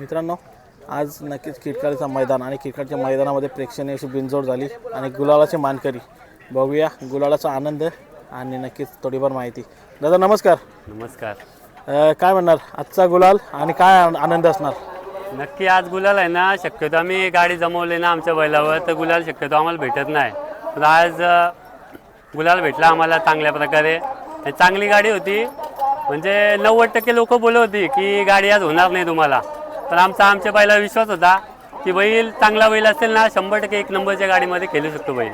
मित्रांनो आज नक्कीच किटकाळीचा मैदान आणि किटकाळच्या मैदानामध्ये प्रेक्षणीय अशी बिनजोड झाली आणि गुलालाची मानकरी. बघूया गुलालाचा आनंद आणि नक्कीच थोडीफार माहिती. दादा नमस्कार. नमस्कार. अ, काय म्हणणार? आजचा गुलाल आणि काय आन- आनंद असणार? नक्की आज गुलाल आहे ना शक्यतो आम्ही गाडी जमवली ना आमच्या बैलावर तर गुलाल शक्यतो आम्हाला भेटत नाही. पण आज अ, गुलाल भेटला आम्हाला चांगल्या प्रकारे. आणि चांगली गाडी होती. म्हणजे नव्वद टक्के लोक बोलत होती की गाडी आज होणार नाही तुम्हाला. पण आमचा आमच्या बैलावर विश्वास होता की बैल चांगला बैल असेल ना शंभर टक्के एक नंबरच्या गाडीमध्ये खेळू शकतो बैल.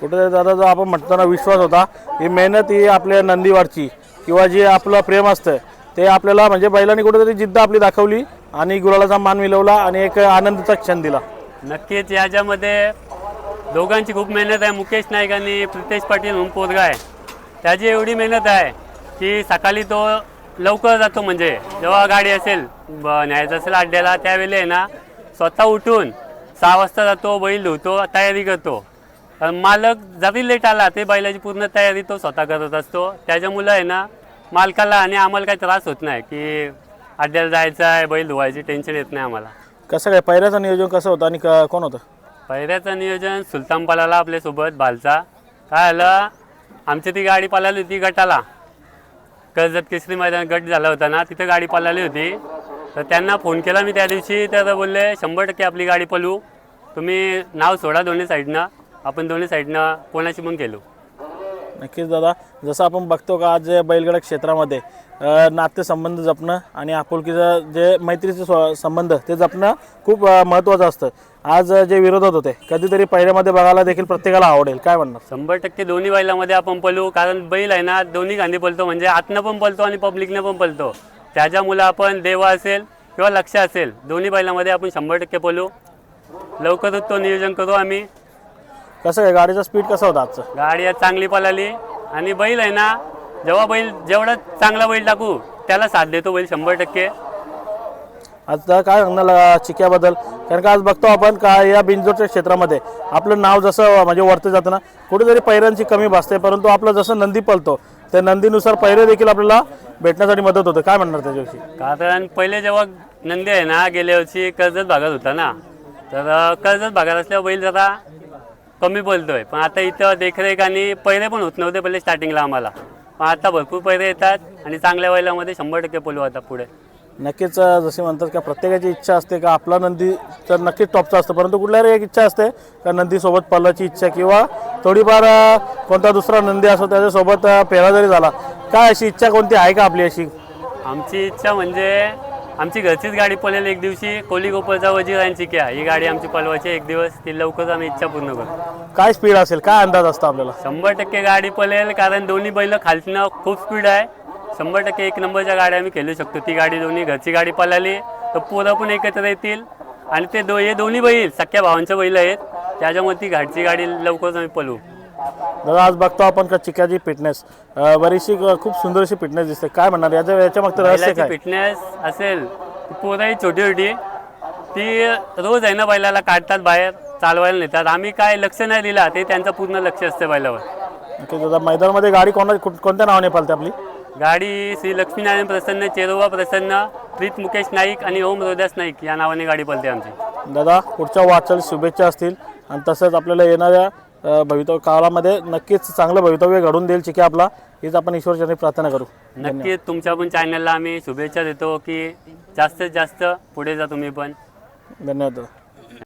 कुठेतरी दादा जो आपण म्हणतो ना विश्वास होता ही मेहनत ही आपल्या नंदीवारची किंवा जे आपलं प्रेम असतं ते आपल्याला म्हणजे बैलांनी कुठेतरी जिद्द आपली दाखवली आणि गुलालाचा मान मिळवला आणि एक आनंदाचा क्षण दिला. नक्कीच याच्यामध्ये दोघांची खूप मेहनत आहे. मुकेश नाईक आणि प्रितेश पाटील म्हणून पोरगा आहे त्याची एवढी मेहनत आहे की सकाळी तो लवकर जातो म्हणजे. जेव्हा गाडी असेल ब- न्यायचं असेल अड्ड्याला त्यावेळी आहे ना स्वतः उठून सहा वाजता जातो बैल धुतो तयारी करतो. पण मालक जरी लेट आला ते बैलाची पूर्ण तयारी तो स्वतः करत असतो. त्याच्यामुळं आहे ना मालकाला आणि आम्हाला काही त्रास होत नाही की अड्ड्याला जायचं आहे बैल धुवायची टेन्शन येत नाही आम्हाला. कसं काय पहिल्याचं नियोजन कसं होतं आणि क- कोण होतं? पहिल्याचं नियोजन सुलतान पालाला आपल्यासोबत भालचा. काय आलं आमची ती गाडी पळाली होती गटाला. कर्जत केसरी मैदान गट झाला होता ना तिथं गाडी पळाली होती. तर त्यांना फोन केला मी त्या दिवशी. तर बोलले शंभर टक्के आपली गाडी पळू. तुम्ही नाव सोडा दोन्ही साईडनं. आपण दोन्ही साईडनं कोणाशी पण केलो नक्कीच दादा जसं आपण बघतो का आज बैलगडा क्षेत्रामध्ये नात्यसंबंध नातेसंबंध जपणं आणि आपुलकीचं जे मैत्रीचे स्व- संबंध ते जपणं खूप महत्त्वाचं असतं. आज जे विरोधात होते कधीतरी पहिल्यामध्ये बघायला देखील प्रत्येकाला आवडेल. काय म्हणणार? शंभर टक्के दोन्ही बैलामध्ये आपण पळू कारण बैल आहे ना दोन्ही गांधी पलतो म्हणजे आतनं पण पलतो आणि पब्लिकनं पण पलतो त्याच्यामुळं आपण देवा असेल किंवा लक्ष असेल दोन्ही बैलामध्ये आपण शंभर टक्के पलू लवकरच तो नियोजन करू आम्ही. कसं काय गाडीचा स्पीड कसा होता आजचं? गाडी आज चांगली पळाली. आणि बैल आहे ना जेव्हा बैल जेवढा चांगला बैल टाकू त्याला साथ देतो बैल शंभर टक्के. आता काय सांगणार चिक्याबद्दल कारण का आज बघतो आपण का या बिंजोडच्या क्षेत्रामध्ये आपलं नाव जसं म्हणजे वरतं जातं ना कुठेतरी पैऱ्यांची कमी भासते. परंतु आपलं जसं नंदी पळतो त्या नंदीनुसार पैरे देखील आपल्याला भेटण्यासाठी मदत होते. काय म्हणणार त्याच्याविषयी? कारण पहिले जेव्हा नंदी आहे ना गेल्या वर्षी कर्जत भागात होता ना तर कर्जत भागात असल्यावर बैल जरा कमी बोलतोय. पण आता इथं देखरेख आणि पैरे पण होत नव्हते पहिले स्टार्टिंगला आम्हाला. पण आता भरपूर पैरे येतात आणि चांगल्या बैलामध्ये शंभर टक्के पोलू आता पुढे. नक्कीच जसे म्हणतात का प्रत्येकाची इच्छा असते का आपला नंदी तर नक्कीच टॉपचा असतो. परंतु कुठल्याही एक इच्छा असते का नंदीसोबत पल्लाची इच्छा किंवा थोडीफार कोणता दुसरा नंदी असो त्याच्यासोबत फेरा जरी झाला काय अशी इच्छा कोणती आहे का आपली अशी? आमची इच्छा म्हणजे आमची घरचीच गाडी पळेल एक दिवशी. कोली गोपाळचा वजीर आणि चिक्या. ही गाडी आमची पळवायची एक दिवस. ती लवकरच आम्ही इच्छा पूर्ण करू. काय स्पीड असेल? काय अंदाज असतो आपल्याला? शंभर टक्के गाडी पळेल कारण दोन्ही बैल खालतीनं खूप स्पीड आहे. शंभर टक्के एक नंबरच्या गाड्या आम्ही खेळू शकतो. ती गाडी दोन्ही घरची गाडी पळाली तर पोरं पण एकत्र येतील. आणि ते दो हे दोन्ही बैल सख्या भावांचे बैल आहेत. त्याच्यामुळे ती घरची गाडी लवकरच आम्ही पळवू. दादा आज बघतो आपण का चिक्याची फिटनेस बरीचशी खूप सुंदर अशी फिटनेस दिसते. काय म्हणणार? याच्या याच्या मागचं रहस्य काय? फिटनेस असेल पोरं ही छोटी छोटी ती रोज आहे ना बैलाला काढतात बाहेर चालवायला नेतात. आम्ही काय लक्ष नाही दिला ते त्यांचं पूर्ण लक्ष असतं बैलावर. ओके दादा मैदानामध्ये गाडी कोणा कोण- कोणत्या नावाने पालते आपली? गाडी श्री लक्ष्मीनारायण प्रसन्न चेरोबा प्रसन्न प्रीत मुकेश नाईक आणि ओम रोदास नाईक या नावाने गाडी पळते आमची. दादा पुढच्या वाटचाल शुभेच्छा असतील. आणि तसंच आपल्याला येणाऱ्या भवितव्य काळामध्ये नक्कीच चांगलं भवितव्य घडून देईल चिके आपला. हीच आपण ईश्वरचरणी प्रार्थना करू. नक्कीच तुमच्या पण चॅनलला आम्ही शुभेच्छा देतो की जास्तीत जास्त पुढे जा तुम्ही पण. धन्यवाद.